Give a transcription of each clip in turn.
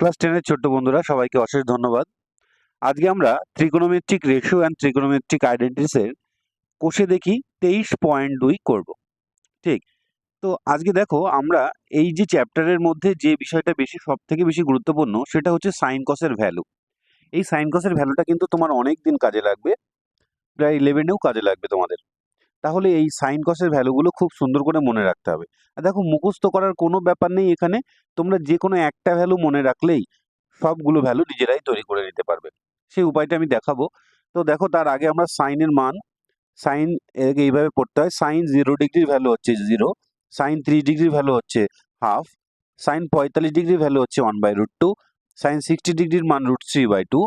Class টেনের ছোট্ট বন্ধুরা, সবাইকে অশেষ ধন্যবাদ। আজকে আমরা ত্রিকোণমিত্রিক রেশিও অ্যান্ড ত্রিকোণমিত্রিক আইডেন্টিসের কোষে দেখি, তেইশ পয়েন্ট দুই করব। ঠিক? তো আজকে দেখো, আমরা এই যে চ্যাপ্টারের মধ্যে যে বিষয়টা বেশি সব থেকে বেশি গুরুত্বপূর্ণ, সেটা হচ্ছে সাইন কসের ভ্যালু এই সাইন কসের ভ্যালুটা কিন্তু তোমার অনেক দিন কাজে লাগবে, প্রায় ইলেভেনেও কাজে লাগবে তোমাদের। তাহলে এই সাইন কসের ভ্যালুগুলো খুব সুন্দর করে মনে রাখতে হবে। আর দেখো মুখস্থ করার কোনো ব্যাপার নেই এখানে, তোমরা যে কোনো একটা ভ্যালু মনে রাখলেই সবগুলো ভ্যালু নিজেরাই তৈরি করে নিতে পারবে। সেই উপায়টা আমি দেখাবো। তো দেখো তার আগে আমরা সাইনের মান সাইন এইভাবে পড়তে হয় সাইন জিরো ডিগ্রির ভ্যালু হচ্ছে জিরো সাইন থ্রি ডিগ্রির ভ্যালু হচ্ছে হাফ সাইন পঁয়তাল্লিশ ডিগ্রির ভ্যালু হচ্ছে one by root two sine sixty ডিগ্রির মান root three by two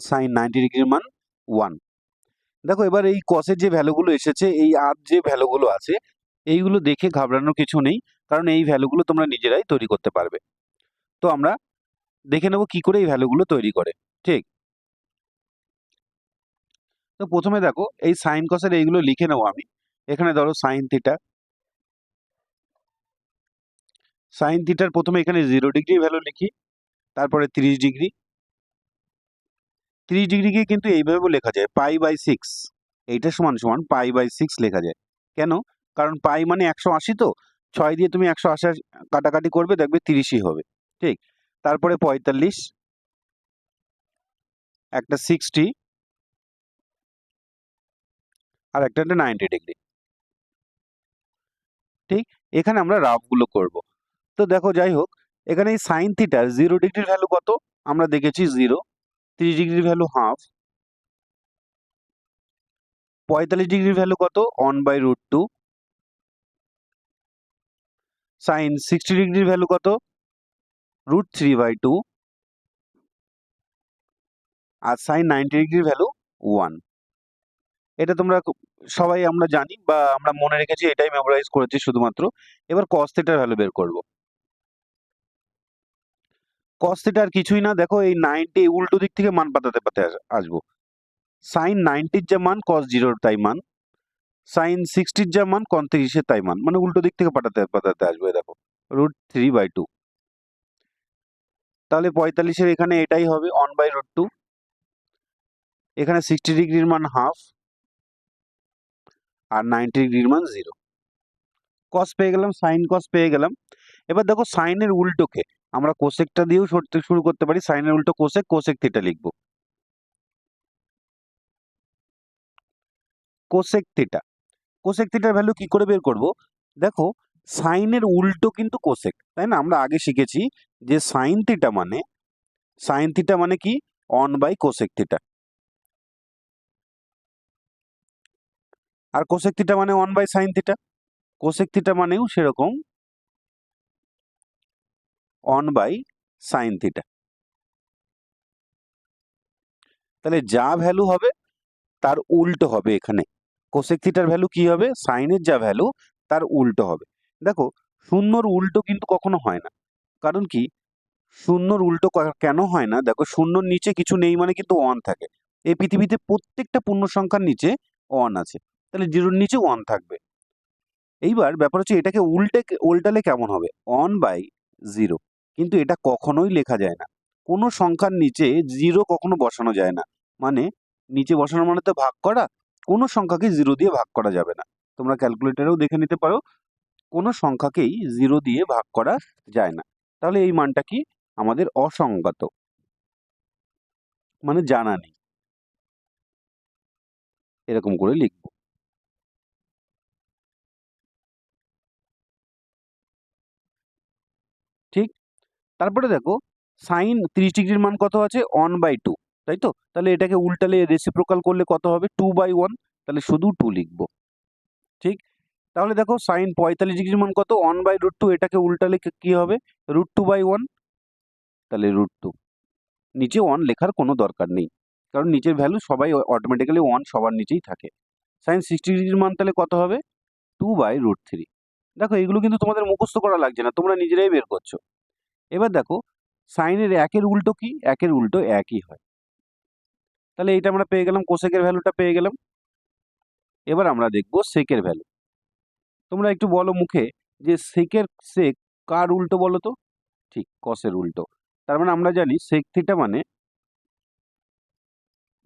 sine ninety ডিগ্রির মান ওয়ান দেখো, এবার এই কসের যে ভ্যালুগুলো এসেছে, এই আর যে ভ্যালুগুলো আছে, এইগুলো দেখে ঘাবড়ানোর কিছু নেই, কারণ এই ভ্যালুগুলো তোমরা নিজেরাই তৈরি করতে পারবে। তো আমরা দেখে নেব কি করে এই ভ্যালুগুলো তৈরি করে, ঠিক? তো প্রথমে দেখো, এই সাইন কসের এইগুলো লিখে নেব আমি। এখানে ধরো সাইন থিটা সাইন থিটার প্রথমে এখানে জিরো ডিগ্রি ভ্যালু লিখি, তারপরে তিরিশ ডিগ্রি তিরিশ ডিগ্রিকে কিন্তু এইভাবেও লেখা যায় পাই বাই সিক্স এইটা সমান সমান পাই বাই সিক্স লেখা যায়। কেন? কারণ পাই মানে একশো আশি তো। ছয় দিয়ে তুমি একশো আশি কাটাকাটি করবে, দেখবে তিরিশই হবে। ঠিক? তারপরে পঁয়তাল্লিশ। একটা সিক্সটি আর একটা একটা নাইনটি ডিগ্রি ঠিক? এখানে আমরা রাফগুলো করব। তো দেখো, যাই হোক, এখানে এই সাইন থিটার জিরো ডিগ্রির ভ্যালু কত? আমরা দেখেছি জিরো তিরিশ ডিগ্রির ভ্যালু হাফ পঁয়তাল্লিশ ডিগ্রির ভ্যালু কত? One by root two sine sixty ডিগ্রির ভ্যালু কত? রুট থ্রি বাই টু আর সাইন নাইনটি ডিগ্রির ভ্যালু ওয়ান এটা তোমরা সবাই আমরা জানি বা আমরা মনে রেখেছি, এটাই মেমোরাইজ করেছি শুধুমাত্র। এবার কস থিটার ভ্যালু বের করব। কস থিটা আর কিছুই না। দেখো এই নাইনটি উল্টো দিক থেকে মান পাতাতে পাতে আসব। সাইন নাইনটির যা মান কস জিরোর তাই মান। সাইন সিক্সটির যা মান কন তিরিশের তাই মান। মানে উল্টো দিক থেকে পাঠাতে পাঠাতে আসবে, দেখো। রুট থ্রি বাই টু তাহলে পঁয়তাল্লিশের এখানে এটাই হবে অন বাই রুট টু এখানে সিক্সটি ডিগ্রির মান হাফ আর নাইনটি ডিগ্রির মান জিরো কস পেয়ে গেলাম সাইন কস পেয়ে গেলাম। এবার দেখো সাইনের উল্টোকে আমরা কোশেকটা দিয়েও সরতে শুরু করতে পারি সাইনের উল্টো কোশেক কোসেক থিটা লিখব। কোসেক থিটা কোসেক থিটার ভ্যালু কি করে বের করব? দেখো সাইনের উল্টো কিন্তু কোশেক তাই না? আমরা আগে শিখেছি যে সাইন থিটা মানে সাইন থিটা মানে কি? অন বাই কোসেক থিটা আর কোসেক থিটা মানে one by sine theta cosec theta মানেও সেরকম অন বাই সাইন থিটা তাহলে যা ভ্যালু হবে, তার উল্টো হবে এখানে। কোসেক থিটার ভ্যালু কি হবে? সাইনের যা ভ্যালু তার উল্টো হবে। দেখো, শূন্যর উল্টো কিন্তু কখনো হয় না। কারণ কি? শূন্যর উল্টো কেন হয় না? দেখো, শূন্যর নিচে কিছু নেই মানে কিন্তু ওয়ান থাকে। এই পৃথিবীতে প্রত্যেকটা পূর্ণ সংখ্যার নিচে ওয়ান আছে। তাহলে জিরোর নিচে ওয়ান থাকবে। এইবার ব্যাপার হচ্ছে এটাকে উল্টে উল্টালে কেমন হবে? অন বাই জিরো কিন্তু এটা কখনোই লেখা যায় না। কোনো সংখ্যার নিচে জিরো কখনো বসানো যায় না। মানে নিচে বসানো মানে তো ভাগ করা, কোনো সংখ্যাকে জিরো দিয়ে ভাগ করা যাবে না। তোমরা ক্যালকুলেটরেও দেখে নিতে পারো, কোনো সংখ্যাকেই জিরো দিয়ে ভাগ করা যায় না। তাহলে এই মানটা কি? আমাদের অসংগত। মানে জানা নেই। এরকম করে লিখব ঠিক তারপরে দেখো সাইন ত্রিশ ডিগ্রির মান কত আছে? ওয়ান বাই টু তাই তো? তাহলে এটাকে উল্টালে রেসিপ্রোকাল করলে কত হবে? টু বাই ওয়ান তাহলে শুধু টু লিখব। ঠিক? তাহলে দেখো সাইন পঁয়তাল্লিশ ডিগ্রির মান কত? ওয়ান বাই রুট টু এটাকে উল্টালে কি- হবে? রুট টু বাই ওয়ান তাহলে রুট টু নিচে ওয়ান লেখার কোনো দরকার নেই, কারণ নিচের ভ্যালু সবাই অটোমেটিক্যালি ওয়ান সবার নিচেই থাকে। সাইন সিক্সটি ডিগ্রির মান তাহলে কত হবে? টু বাই রুট থ্রি দেখো, এগুলো কিন্তু তোমাদের মুখস্থ করা লাগছে না, তোমরা নিজেরাই বের করছ। এবার দেখো, সাইনের একের উল্টো কি? একের উল্টো একই হয়। তাহলে এইটা আমরা পেয়ে গেলাম, কোসেকের ভ্যালুটা পেয়ে গেলাম। এবার আমরা দেখব সেকের ভ্যালু। তোমরা একটু বলো মুখে যে সেকের সেক কার উল্টো বলো তো? ঠিক, কসের উল্টো। তার মানে আমরা জানি সেক থিটা মানে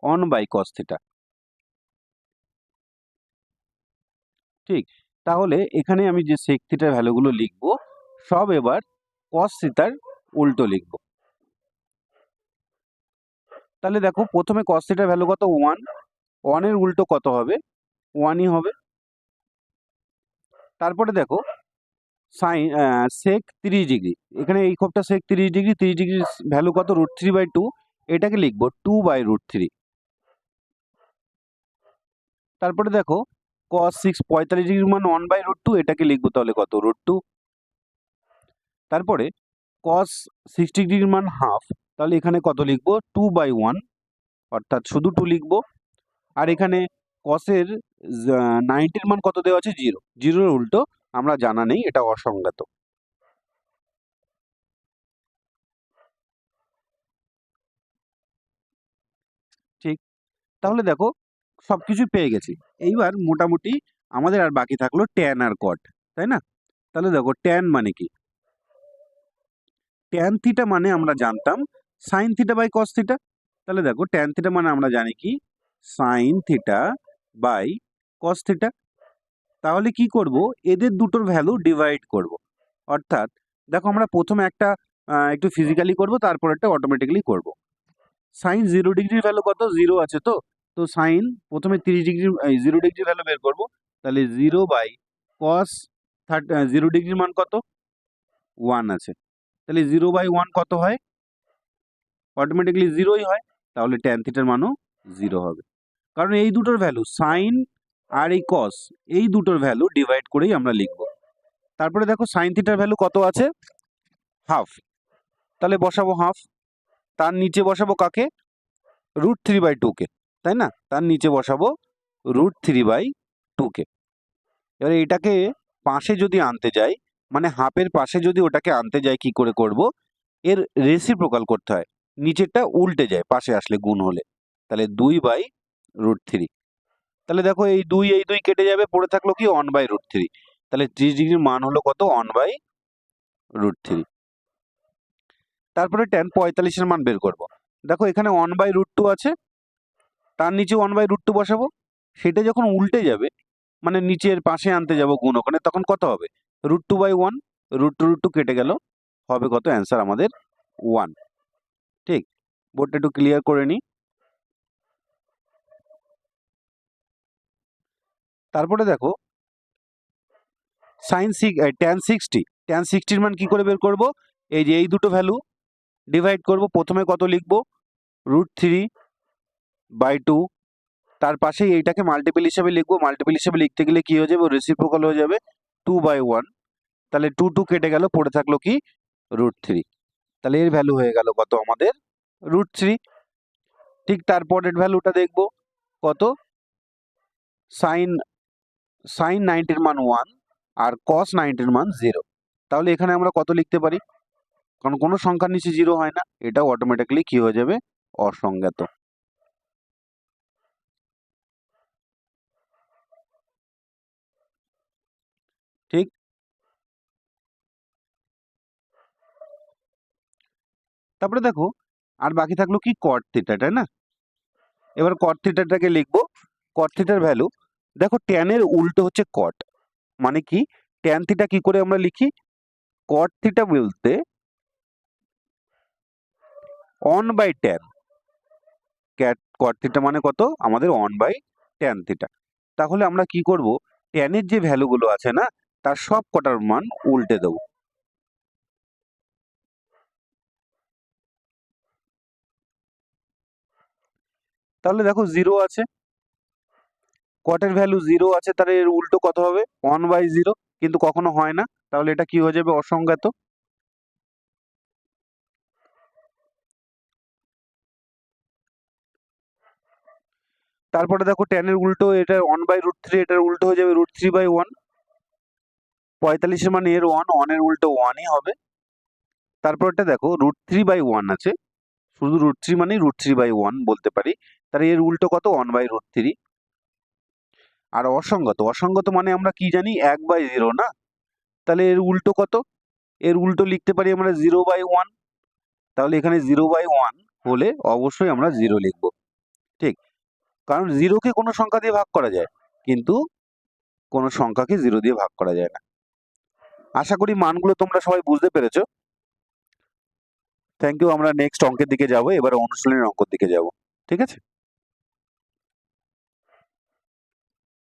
অন বাই কস থিটা। ঠিক, তাহলে এখানে আমি যে সেক থিটার ভ্যালুগুলো লিখব, সব এবার কস থিটার উল্টো লিখব। তাহলে দেখো, প্রথমে কস থিটার ভ্যালু কত? ওয়ান ওয়ানের উল্টো কত হবে? ওয়ানই হবে। তারপরে দেখো সাইন সেক তিরিশ ডিগ্রি। এখানে এই খোপটা সেক তিরিশ ডিগ্রি তিরিশ ডিগ্রি ভ্যালু কত? রুট থ্রি বাই টু এটাকে লিখব টু বাই রুট থ্রি তারপরে দেখো কস সিক্স পঁয়তাল্লিশ ডিগ্রি মান ওয়ান বাই রুট টু এটাকে লিখব তাহলে কত? রুট টু তারপরে কস সিক্সটি ডিগ্রির মান হাফ তাহলে এখানে কত লিখব? টু বাই ওয়ান অর্থাৎ শুধু টু লিখব। আর এখানে কসের নাইনটির মান কত দেওয়া আছে? জিরো জিরোর উল্টো, আমরা জানা নেই, এটা অসংজ্ঞাত। ঠিক। তাহলে দেখো সব কিছু পেয়ে গেছি। এইবার মোটামুটি আমাদের আর বাকি থাকল ট্যান আর কট তাই না? তাহলে দেখো ট্যান মানে কি? ট্যান থিটা মানে আমরা জানতাম। Sine theta by cos theta তাহলে দেখো ট্যান থিটা মানে আমরা জানি কি? Sine theta by cos theta তাহলে কি করব? এদের দুটোর ভ্যালু ডিভাইড করব। অর্থাৎ দেখো আমরা প্রথমে একটা একটু ফিজিক্যালি করব, তারপর একটা অটোমেটিক্যালি করব। সাইন জিরো ডিগ্রির ভ্যালু কত? জিরো আছে তো? তো সাইন প্রথমে তিরিশ ডিগ্রি জিরো ডিগ্রি ভ্যালু বের করব। তাহলে zero by cos thirty zero ডিগ্রির মান কত? ওয়ান আছে। তাহলে জিরো বাই ওয়ান কত হয়? অটোমেটিক্যালি জিরোই হয়, তাহলে ট্যান থিটার মানও জিরো হবে। কারণ এই দুটোর ভ্যালু সাইন আর এই কস এই দুটোর ভ্যালু ডিভাইড করেই আমরা লিখব। তারপরে দেখো সাইন থিটার ভ্যালু কত আছে? হাফ তাহলে বসাবো হাফ তার নিচে বসাবো কাকে? রুট থ্রি বাই টুকে তাই না? তার নিচে বসাবো রুট থ্রি বাই টুকে এবার এটাকে পাশে যদি আনতে যাই মানে হাফের পাশে যদি ওটাকে আনতে যাই কি করে করব? এর রেসিপ্রোকাল করতে হয়। নিচেরটা উল্টে যায়, পাশে আসলে গুণ হলে। তাহলে দুই বাই রুট থ্রি তাহলে দেখো এই দুই এই দুই কেটে যাবে, পড়ে থাকল কি ওয়ান বাই রুট থ্রি তাহলে ত্রিশ ডিগ্রির মান হলো কত? ওয়ান বাই রুট থ্রি তারপরে টেন পঁয়তাল্লিশের মান বের করব। দেখো এখানে ওয়ান বাই রুট টু আছে। তার নিচে ওয়ান বাই রুট টু বসাবো। সেটা যখন উল্টে যাবে মানে নিচের পাশে আনতে যাব গুণ ওখানে, তখন কত হবে? Root two by one root two root two কেটে গেল, হবে কত? অ্যান্সার আমাদের ওয়ান ঠিক বোর্ডটা একটু ক্লিয়ার করে নিই। তারপরে দেখো sine six tan sixty tan সিক্সটির মান কি করে বের করব? এই যে এই দুটো ভ্যালু ডিভাইড করব, প্রথমে কত লিখব? রুট থ্রি বাই টু তার পাশেই এইটাকে মাল্টিপল হিসেবে লিখব। মাল্টিপল হিসেবে লিখতে গেলে কি হয়ে যাবে? রেসিপ্রোকাল হয়ে যাবে টু বাই ওয়ান তাহলে টু টু কেটে গেল, পড়ে থাকল কি? রুট থ্রি তাহলে এর ভ্যালু হয়ে গেল কত? আমাদের রুট থ্রি ঠিক তারপরের ভ্যালুটা দেখব। কত? সাইন সাইন নাইনটির মান ওয়ান আর কস নাইনটির মান জিরো তাহলে এখানে আমরা কত লিখতে পারি? কারণ কোনো সংখ্যার নিচে জিরো হয় না। এটাও অটোমেটিক্যালি কি হয়ে যাবে? অসংজ্ঞাত। ঠিক। তারপরে দেখো, আর বাকি থাকল কি কট থিটা তাই না? এবার কট থিটাটাকে লিখব কট থিটার ভ্যালু দেখো ট্যানের উল্টো হচ্ছে কট মানে কি? ট্যান থিটা কি করে আমরা লিখি? কট থিটা বলতে one by tan cot cot theta মানে কত? আমাদের অন বাই ট্যান থিটা তাহলে আমরা কি করব? ট্যানের যে ভ্যালুগুলো আছে না তার সব কটার মান উল্টে দেবো। তাহলে দেখো জিরো আছে। কটের ভ্যালু জিরো আছে, তাহলে এর উল্টো কত হবে? ওয়ান বাই জিরো কিন্তু কখনো হয় না। তাহলে এটা কি হয়ে যাবে? অসংজ্ঞাত। তারপরে দেখো টেনের উল্টো, এটা ওয়ান বাই রুট থ্রি এটার উল্টো হয়ে যাবে রুট থ্রি বাই ওয়ান পঁয়তাল্লিশের মানে এর ওয়ান ওয়ানের উল্টো ওয়ানই হবে। তারপরটা দেখো রুট থ্রি বাই ওয়ান আছে। শুধু রুট থ্রি মানে রুট থ্রি বাই ওয়ান বলতে পারি। তাহলে এর উল্টো কত? ওয়ান বাই রুট থ্রি আর অসঙ্গত অসঙ্গত মানে আমরা কি জানি? এক বাই জিরো না? তাহলে এর উল্টো কত? এর উল্টো লিখতে পারি আমরা জিরো বাই ওয়ান তাহলে এখানে জিরো বাই ওয়ান হলে অবশ্যই আমরা জিরো লিখব। ঠিক? কারণ জিরোকে কোনো সংখ্যা দিয়ে ভাগ করা যায়, কিন্তু কোনো সংখ্যাকে জিরো দিয়ে ভাগ করা যায় না। আশা করি মানগুলো তোমরা সবাই বুঝতে পেরেছ। থ্যাংক ইউ আমরা নেক্সট অঙ্কের দিকে যাব, এবার অনুশীলনের অঙ্কের দিকে যাব, ঠিক আছে?